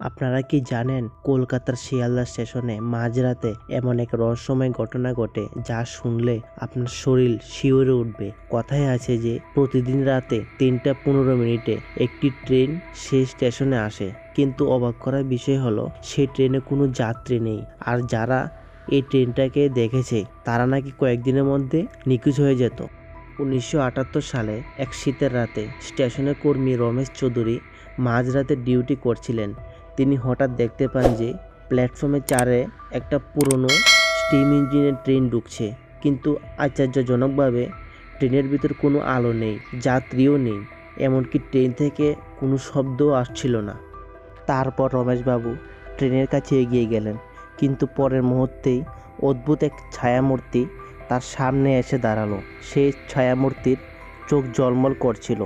আপনারা কি জানেন কলকাতার শিয়ালদা স্টেশনে মাঝরাতে এমন এক রহস্যময় ঘটনা ঘটে যা শুনলে আপনার শরীর শিওরে উঠবে? কথায় আছে যে প্রতিদিন রাতে তিনটা পনেরো মিনিটে একটি ট্রেন সেই স্টেশনে আসে। কিন্তু অবাক করার বিষয় হলো, সেই ট্রেনে কোনো যাত্রী নেই। আর যারা এই ট্রেনটাকে দেখেছে, তারা নাকি কয়েকদিনের মধ্যে নিখোঁজ হয়ে যেত। উনিশশো আটাত্তর সালে এক শীতের রাতে স্টেশনের কর্মী রমেশ চৌধুরী মাঝরাতে ডিউটি করছিলেন। তিনি হঠাৎ দেখতে পান যে প্ল্যাটফর্মে চারে একটা পুরনো স্টিম ইঞ্জিনের ট্রেন ঢুকছে। কিন্তু আশ্চর্যজনকভাবে ট্রেনের ভিতর কোনো আলো নেই, যাত্রীও নেই। এমনকি ট্রেন থেকে কোনো শব্দও আসছিল না। তারপর রমেশবাবু ট্রেনের কাছে এগিয়ে গেলেন। কিন্তু পরের মুহূর্তেই অদ্ভুত এক ছায়ামূর্তি তার সামনে এসে দাঁড়াল। সেই ছায়ামূর্তির চোখ জলমল করছিল,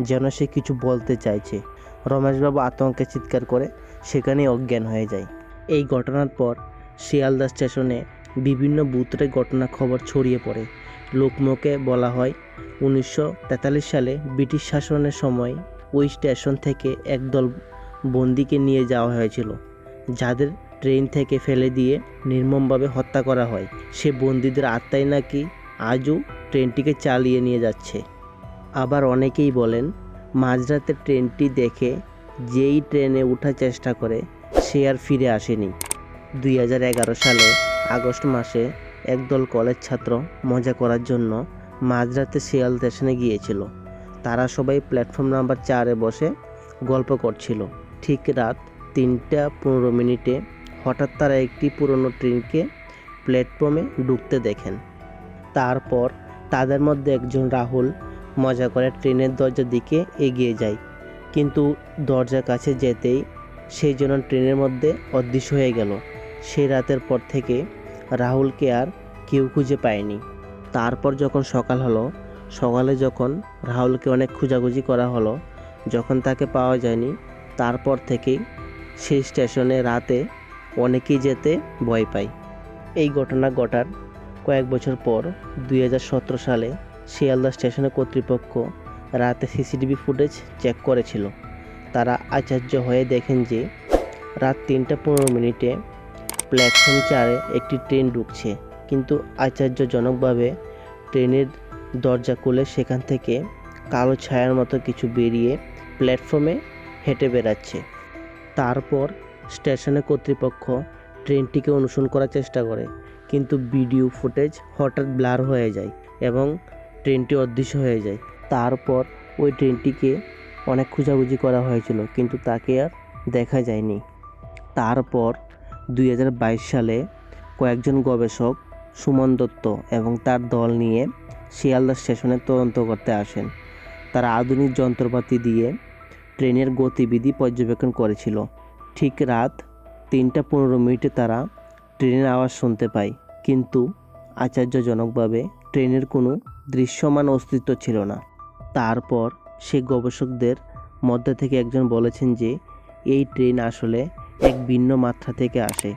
যেন সে কিছু বলতে চাইছে। রমেশবাবু আতঙ্কে চিৎকার করে সেখানেই অজ্ঞান হয়ে যায়। এই ঘটনার পর শিয়ালদা স্টেশনে বিভিন্ন বুথরে ঘটনা খবর ছড়িয়ে পড়ে। লোকমুখে বলা হয়, উনিশশো তেতাল্লিশ সালে ব্রিটিশ শাসনের সময় ওই স্টেশন থেকে একদল বন্দিকে নিয়ে যাওয়া হয়েছিল, যাদের ট্রেন থেকে ফেলে দিয়ে নির্মমভাবে হত্যা করা হয়। সে বন্দীদের আত্মাই নাকি আজও ট্রেনটিকে চালিয়ে নিয়ে যাচ্ছে। আবার অনেকেই বলেন, মাঝরাতে ট্রেনটি দেখে যেই ট্রেনে ওঠার চেষ্টা করে, সে আর ফিরে আসেনি। দুই হাজার এগারো সালে, আগস্ট মাসে, একদল কলেজ ছাত্র মজা করার জন্য মাঝরাতে শিয়াল স্টেশনে গিয়েছিল। তারা সবাই প্ল্যাটফর্ম নাম্বার চারে বসে গল্প করছিল। ঠিক রাত তিনটা পনেরো মিনিটে হঠাৎ তারা একটি পুরনো ট্রেনকে প্ল্যাটফর্মে ঢুকতে দেখেন। তারপর তাদের মধ্যে একজন রাহুল মজা করে ট্রেনের দরজার দিকে এগিয়ে যায়। কিন্তু দরজার কাছে যেতেই সেই জন্য ট্রেনের মধ্যে অদৃশ্য হয়ে গেল। সেই রাতের পর থেকে রাহুলকে আর কেউ খুঁজে পায়নি। তারপর যখন সকাল হলো, সকালে যখন রাহুলকে অনেক খোঁজাখুঁজি করা হলো, যখন তাকে পাওয়া যায়নি, তারপর থেকেই সেই স্টেশনে রাতে অনেকেই যেতে ভয় পায়। এই ঘটনা ঘটার কয়েক বছর পর দু হাজার সতেরো সালে শিয়ালদা স্টেশনের কর্তৃপক্ষ রাতে সিসিটিভি ফুটেজ চেক করেছিল। তারা আশ্চর্য হয়ে দেখেন যে রাত তিনটা পনেরো মিনিটে প্ল্যাটফর্ম চারে একটি ট্রেন ঢুকছে। কিন্তু আশ্চর্যজনকভাবে ট্রেনের দরজা খুলে সেখান থেকে কালো ছায়ার মতো কিছু বেরিয়ে প্ল্যাটফর্মে হেঁটে বেড়াচ্ছে। তারপর স্টেশনের কর্তৃপক্ষ ট্রেনটিকে অনুসরণ করার চেষ্টা করে, কিন্তু ভিডিও ফুটেজ হঠাৎ ব্লার হয়ে যায় এবং ট্রেনটি অদৃশ্য হয়ে যায়। তারপর ওই ট্রেনটিকে অনেক খোঁজাখুঁজি করা হয়েছিল, কিন্তু তাকে আর দেখা যায়নি। তারপর দুই হাজার বাইশ সালে কয়েকজন গবেষক সুমন দত্ত এবং তার দল নিয়ে শিয়ালদা স্টেশনে তদন্ত করতে আসেন। তারা আধুনিক যন্ত্রপাতি দিয়ে ট্রেনের গতিবিধি পর্যবেক্ষণ করেছিল। ঠিক রাত তিনটা পনেরো মিনিটে তারা ট্রেনের আওয়াজ শুনতে পায়, কিন্তু আশ্চর্যজনকভাবে ট্রেনের কোনো দৃশ্যমান অস্তিত্ব ছিল না। তারপর সে গবেষকদের মধ্যে থেকে একজন বলেছেন যে, এই ট্রেন আসলে এক ভিন্ন মাত্রা থেকে আসে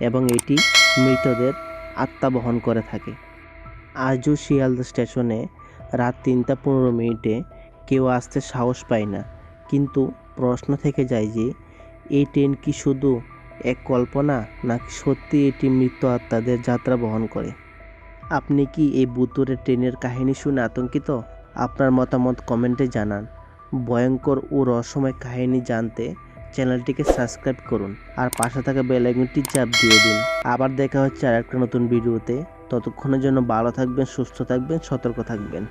এবং এটি মৃতদের আত্মা বহন করে থাকে। আজও শিয়ালদা স্টেশনে রাত তিনটা পনেরো মিনিটে কেউ আসতে সাহস পায় না। কিন্তু প্রশ্ন থেকে যায় যে, এই ট্রেন কি শুধু এক কল্পনা নাকি সত্যি এটি মৃত আত্মাদের যাত্রা বহন করে? আপনি কি এই বুতুরে ট্রেনের কাহিনী শুনে আতঙ্কিত? আপনার মতামত কমেন্টে জানান। ভয়ঙ্কর ও রহস্যময় কাহিনী জানতে চ্যানেলটিকে সাবস্ক্রাইব করুন আর পাশে থাকা বেল আইকনটি চাপ দিয়ে দিন। আবার দেখা হচ্ছে আর একটা নতুন ভিডিওতে। ততক্ষণের জন্য ভালো থাকবেন, সুস্থ থাকবেন, সতর্ক থাকবেন।